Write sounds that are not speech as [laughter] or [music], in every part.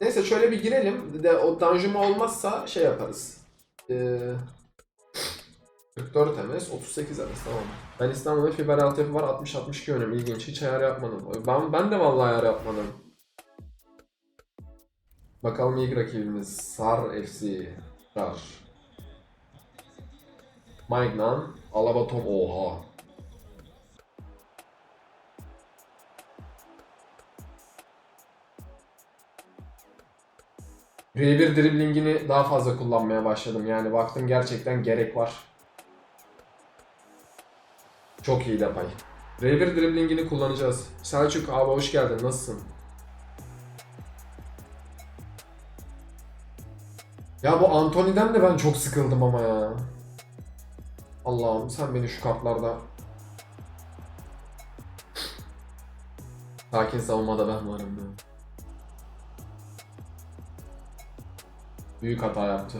Neyse şöyle bir girelim. De o danjuma olmazsa şey yaparız. Ee, 44 MS, 38 MS tamam. Ben İstanbul'da fiber altyapı var 60-62 önüm ilginç. Hiç ayar yapmadım. Ben, ben de vallahi ayar yapmadım. Bakalım ilk rakibimiz Sar FC. Sar. Magnan, Alabatom oha. R1 driblingini daha fazla kullanmaya başladım. Yani baktım gerçekten gerek var. Çok iyi Depay. R1 driblingini kullanacağız. Selçuk abi hoş geldin. Nasılsın? Ya bu Anthony'den de ben çok sıkıldım ama ya. Allah'ım sen beni şu kartlarda... Sakin savunmada ben varım ya. Büyük hata yaptı.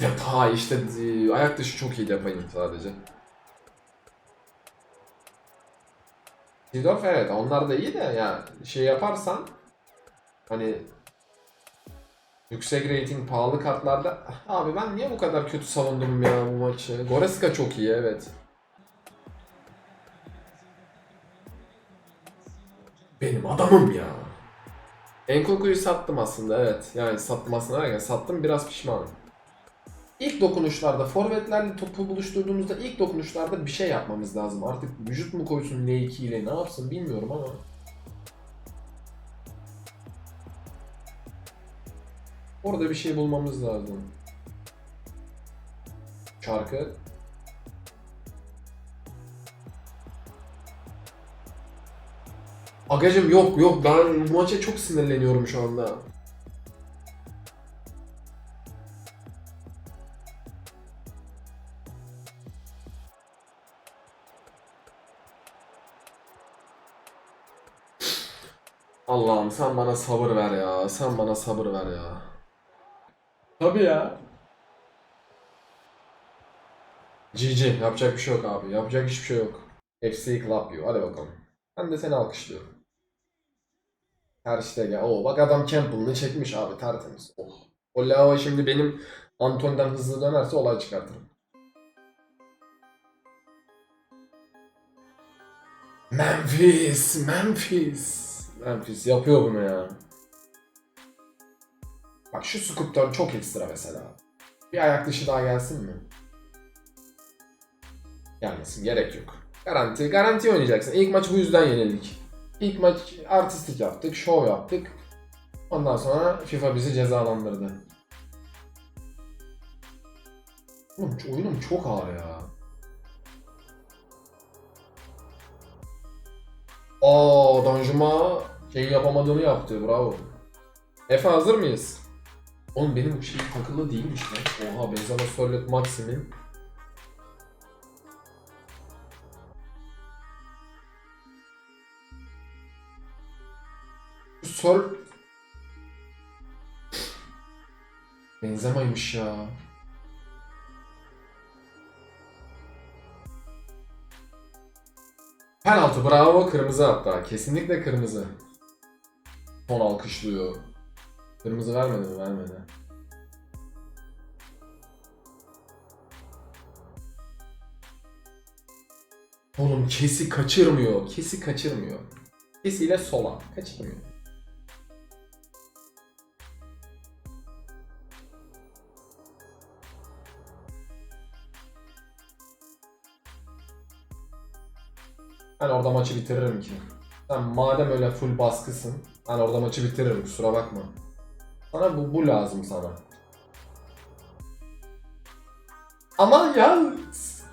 Depay işte ayak dışı çok iyi Depay'ın sadece. Sidorf evet onlar da iyi de ya şey yaparsan hani yüksek rating pahalı kartlarda abi ben niye bu kadar kötü savundum ya bu maçı? Goreska çok iyi evet. Benim adamım ya. Enkoku'yu sattım aslında evet. Yani sattım aslında derken sattım biraz pişmanım. İlk dokunuşlarda forvetlerle topu buluşturduğumuzda ilk dokunuşlarda bir şey yapmamız lazım. Artık vücut mu koysun N2 ile ne yapsın bilmiyorum ama. Orada bir şey bulmamız lazım. Şarkı. Agacım yok yok ben bu maça çok sinirleniyorum şu anda. Allah'ım sen bana sabır ver ya. Sen bana sabır ver ya. Tabii ya. GG. Yapacak bir şey yok abi. Yapacak hiçbir şey yok. FC Club diyor. Hadi bakalım. Ben de seni alkışlıyorum. Her işte gel. Oo bak adam Campbell'ını çekmiş abi tertemiz. Oh. O Lava şimdi benim Anton'dan hızlı dönerse olay çıkartırım. Memphis, Memphis. Memphis yapıyor bunu ya. Bak şu sculptor çok ekstra mesela. Bir ayak dışı daha gelsin mi? Gelmesin gerek yok. Garanti, garanti oynayacaksın. İlk maç bu yüzden yenildik. İlk maç artistik yaptık, show yaptık. Ondan sonra FIFA bizi cezalandırdı. Oğlum oyunum çok ağır ya. Aa Danjuma şeyin yapamadığını yaptı. Bravo. Efe hazır mıyız? Oğlum benim şey takılı değilmiş lan. Oha Benzema Solid Maxim'in. Sol... Benzema'ymış ya. Penaltı bravo kırmızı hatta. Kesinlikle kırmızı. Son alkışlıyor. Kırmızı vermedi mi? Vermedi. Oğlum kesi kaçırmıyor. Kesi kaçırmıyor. Kesiyle sola. Kaçırmıyor. Ben orada maçı bitiririm ki. Sen madem öyle full baskısın, ben orada maçı bitiririm kusura bakma. Sana bu, bu lazım sana. Ama ya,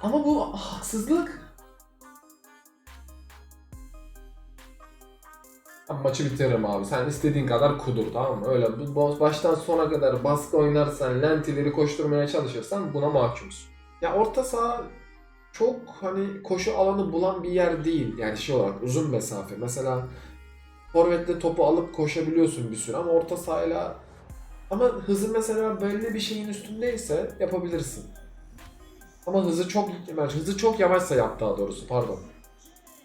ama bu haksızlık. Ben maçı bitiririm abi. Sen istediğin kadar kudur tamam mı? Öyle baştan sona kadar baskı oynarsan, lentileri koşturmaya çalışırsan buna mahkumsun. Ya orta saha çok hani koşu alanı bulan bir yer değil. Yani şey olarak uzun mesafe. Mesela forvetle topu alıp koşabiliyorsun bir süre ama orta sahayla ama hızı mesela belli bir şeyin üstündeyse yapabilirsin. Ama hızı çok yani hızı çok yavaşsa yap daha doğrusu pardon.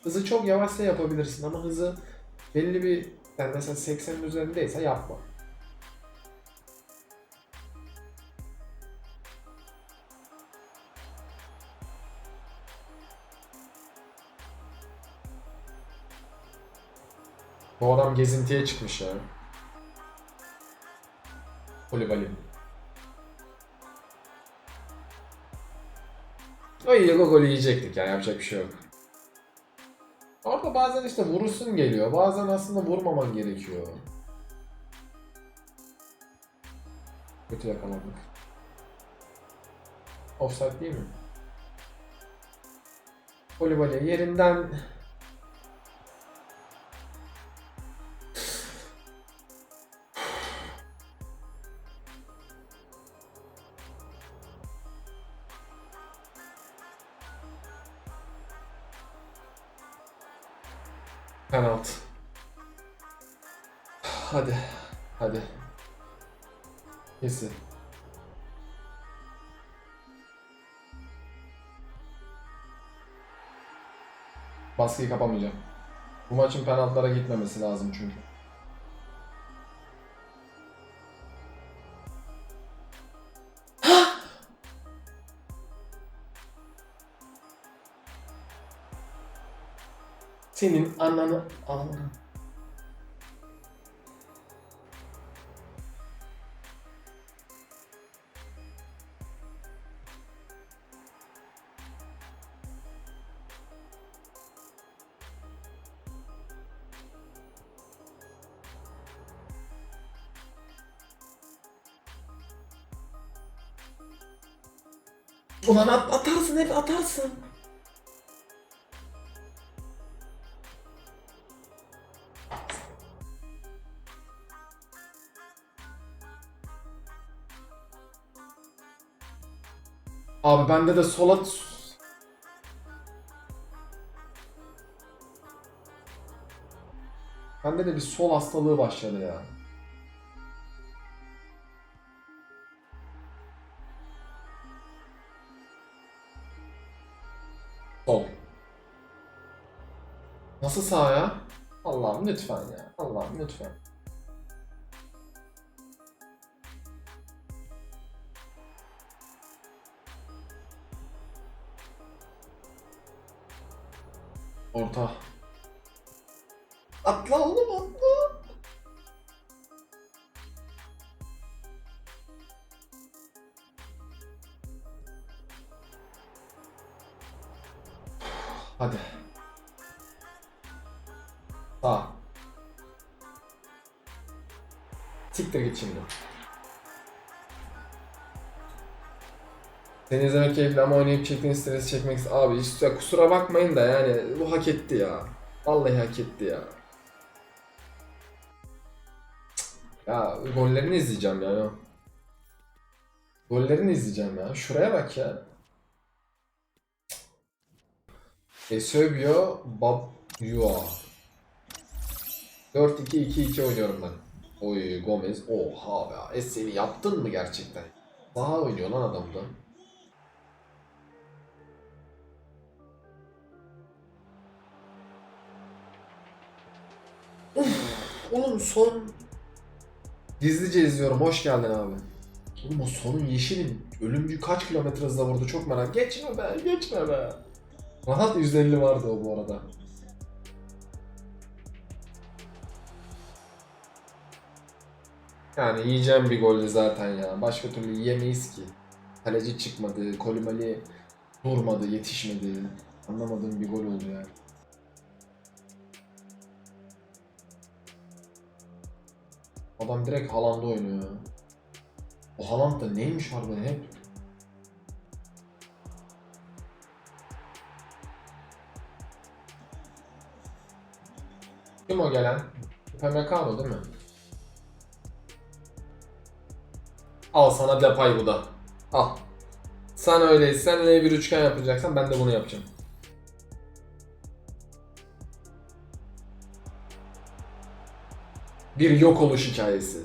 Hızı çok yavaşsa yapabilirsin ama hızı belli bir Yani mesela 80'in üzerindeyse yapma. Bu adam gezintiye çıkmış ya. Kulübali. O o golü yiyecektik ya yapacak bir şey yok. Orada bazen işte vurursun geliyor. Bazen aslında vurmaman gerekiyor. Kötü yakaladık. Offside değil mi? Kolibali yerinden Baskıyı kapamayacağım. Bu maçın penaltılara gitmemesi lazım çünkü. Senin ananı ananı. Ulan at, atarsın hep atarsın. Abi bende de sola... Bende de bir sol hastalığı başladı ya. Nasıl sağ ya? Allah'ım lütfen ya. Allah'ım lütfen. Orta. Atla oğlum atla. Hadi. Sağ. Siktir git şimdi. Seni izlemek keyifli ama oynayıp çektiğin stresi çekmek Abi işte kusura bakmayın da yani bu hak etti ya. Vallahi hak etti ya. Ya gollerini izleyeceğim ya. Gollerini izleyeceğim ya. Şuraya bak ya. Eusebio Babua. 4-2-2-2 oynuyorum ben. Oy Gomez. Oha be. Eseni yaptın mı gerçekten? Daha oynuyor lan adam da. Uf, oğlum son... Gizlice izliyorum. Hoş geldin abi. Oğlum o sonun yeşili ölümcü kaç kilometre hızla vurdu çok merak. Geçme be, geçme be. Rahat 150 vardı o bu arada. Yani yiyeceğim bir goldü zaten ya. Başka türlü yiyemeyiz ki. Kaleci çıkmadı, Kolibali durmadı, yetişmedi. Anlamadığım bir gol oldu yani. Adam direkt Haaland'da oynuyor. O Haaland da neymiş harbiden hep? Kim o gelen? Upamecano değil mi? Al sana Depay bu da. Al. Sen öyleysen L bir üçgen yapacaksan ben de bunu yapacağım. Bir yok oluş hikayesi.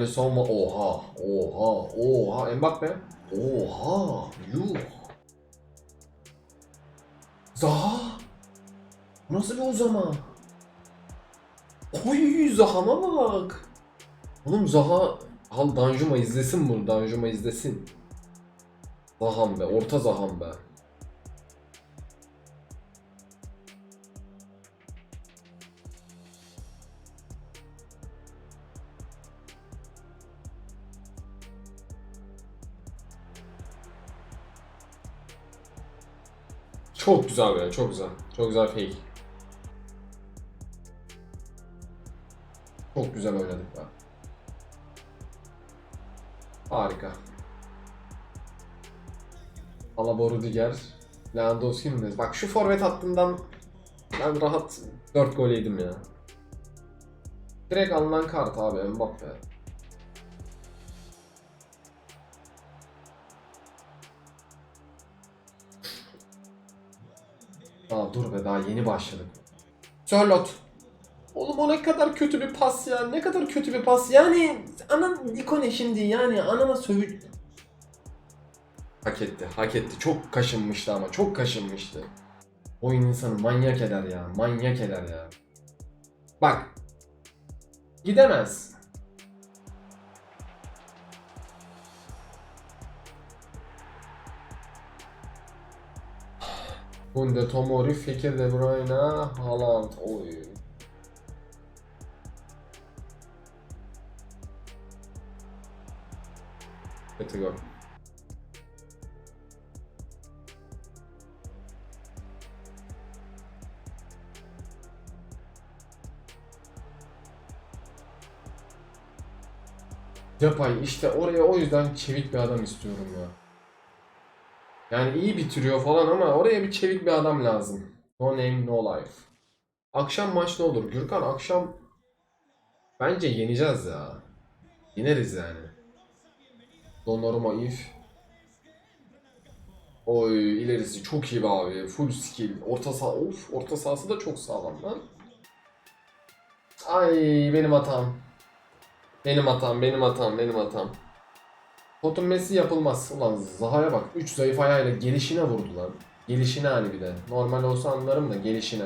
Alisson mu? Oha. Oha. Oha. Mbappe. Oha. Yuh. Zaha. Nasıl bir uzama? Oy Zaha'ma bak. Oğlum Zaha Al Danjuma izlesin bunu. Danjuma izlesin. Zaham be. Orta Zaham be. Çok güzel be. Çok güzel. Çok güzel fake. Çok güzel oynadık be. Harika. Alaba Rudiger, Lewandowski Nunez. Bak şu forvet hattından ben rahat 4 gol yedim ya. Direkt alınan kart abi Mbappe. Dur be daha yeni başladık. Sörlot. Oğlum o ne kadar kötü bir pas ya. Ne kadar kötü bir pas. Yani anan ikone şimdi yani anana sövü... Hak etti, hak etti. Çok kaşınmıştı ama çok kaşınmıştı. Oyun insanı manyak eder ya. Manyak eder ya. Bak. Gidemez. Bunde Tomori, Fekir De Bruyne, Haaland. Oy. Kötü gol. Depay işte oraya o yüzden çevik bir adam istiyorum ya. Yani iyi bitiriyor falan ama oraya bir çevik bir adam lazım. No name no life. Akşam maç ne olur? Gürkan akşam bence yeneceğiz ya. Yeneriz yani. Donnarumma if. Oy ilerisi çok iyi be abi. Full skill. Orta saha of orta sahası da çok sağlam lan. Ay benim hatam. Benim hatam, benim hatam, benim hatam. Tottenham Messi yapılmaz. Ulan Zaha'ya bak. 3 zayıf ayağıyla gelişine vurdu lan. Gelişine hani bir de. Normal olsa anlarım da gelişine.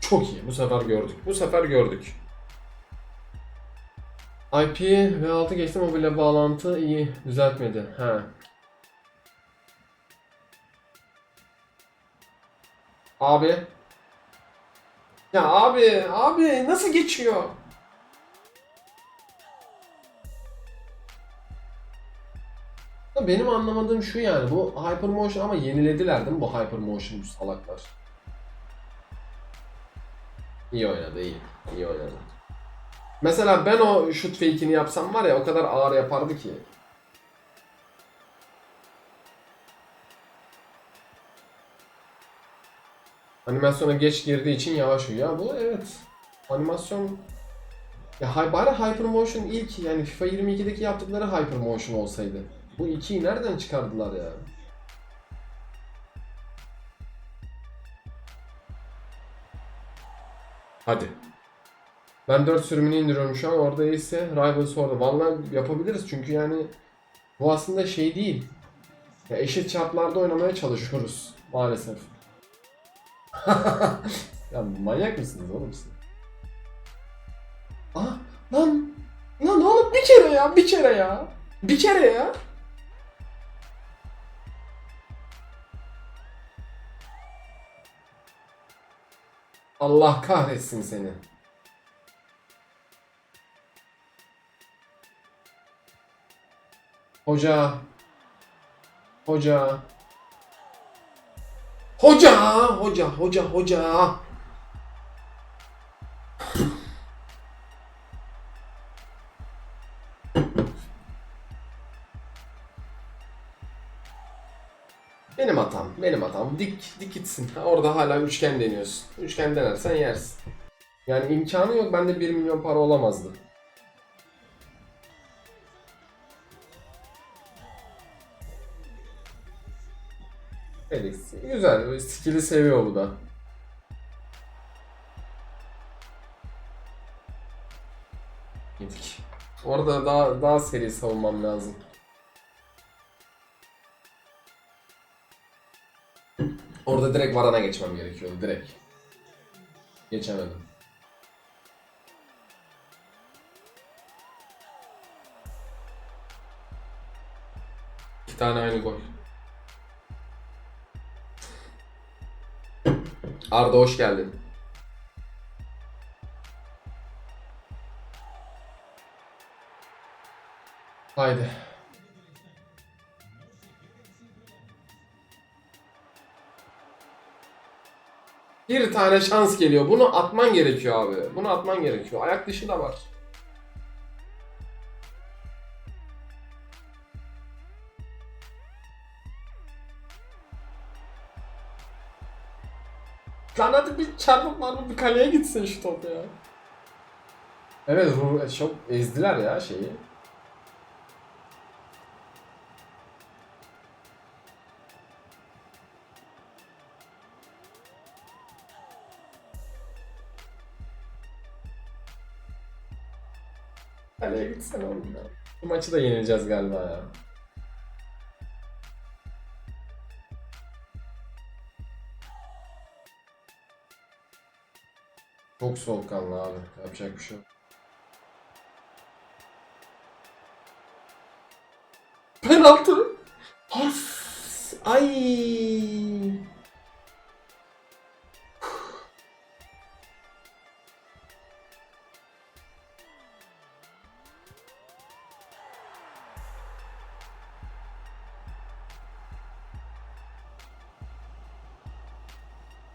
Çok iyi. Bu sefer gördük. Bu sefer gördük. IP ve 6 geçti mobile bağlantı iyi düzeltmedi. He. Abi. Ya abi, abi nasıl geçiyor? Benim anlamadığım şu yani bu Hypermotion ama yenilediler değil mi bu Hypermotion bu salaklar? İyi oynadı iyi. İyi oynadı. Mesela ben o şut fake'ini yapsam var ya o kadar ağır yapardı ki. Animasyona geç girdiği için yavaş uyuyor. Bu evet. Animasyon ya hay- bari Hypermotion ilk yani FIFA 22'deki yaptıkları Hypermotion olsaydı. Bu ikiyi nereden çıkardılar ya? Hadi. Ben 4 sürümünü indiriyorum şu an. Orada ise Rivals orada. Vallahi yapabiliriz çünkü yani bu aslında şey değil. Ya eşit çarplarda oynamaya çalışıyoruz maalesef. [laughs] ya manyak mısınız oğlum siz? Aa lan lan oğlum bir kere ya bir kere ya bir kere ya. Allah kahretsin seni. Hoca. Hoca. Hoca, hoca, hoca, hoca. Benim hatam, benim hatam. Dik, dik gitsin. [laughs] Orada hala üçgen deniyorsun. Üçgen denersen yersin. Yani imkanı yok. Bende 1 milyon para olamazdı. Güzel. Skill'i seviyor bu da. Yedik. Orada daha daha seri savunmam lazım. Orada direkt Varan'a geçmem gerekiyordu. Direkt. Geçemedim. İki tane aynı gol. Arda hoş geldin. Haydi. Bir tane şans geliyor. Bunu atman gerekiyor abi. Bunu atman gerekiyor. Ayak dışı da var. Çarpıp marpıp bir kaleye gitsin şu top ya. Evet çok ezdiler ya şeyi. Kaleye gitsene oğlum ya. Bu maçı da yenileceğiz galiba ya. Çok soğukkanlı abi. Yapacak bir şey yok. Penaltı. Has. Ay.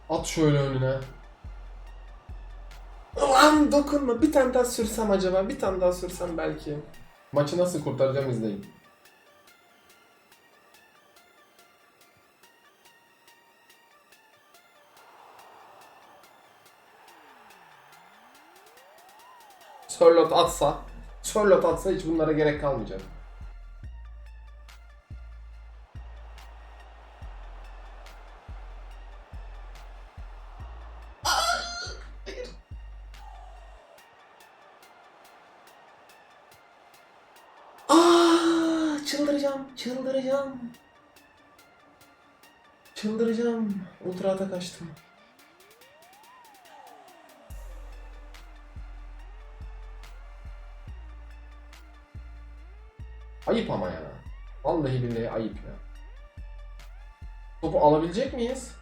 At şöyle önüne. Ulan dokunma. Bir tane daha sürsem acaba? Bir tane daha sürsem belki. Maçı nasıl kurtaracağım izleyin. Sörlot atsa, Sörlot atsa hiç bunlara gerek kalmayacak. Çıldıracağım, çıldıracağım. Çıldıracağım. Ultra atak açtım. Ayıp ama ya. Vallahi billahi ayıp ya. Topu alabilecek miyiz?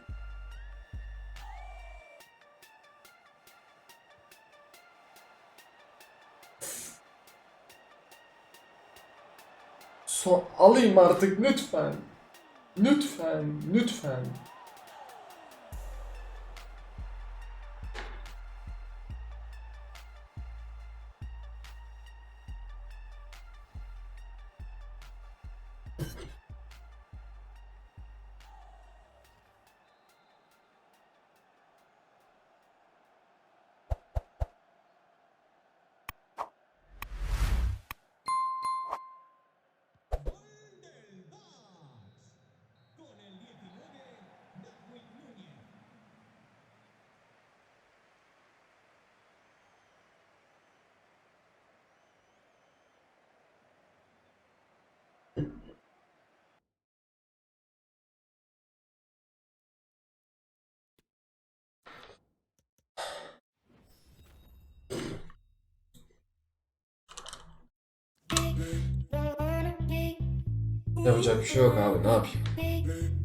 So alayım artık lütfen. Lütfen, lütfen. Yapacak bir şey yok abi ne yapayım.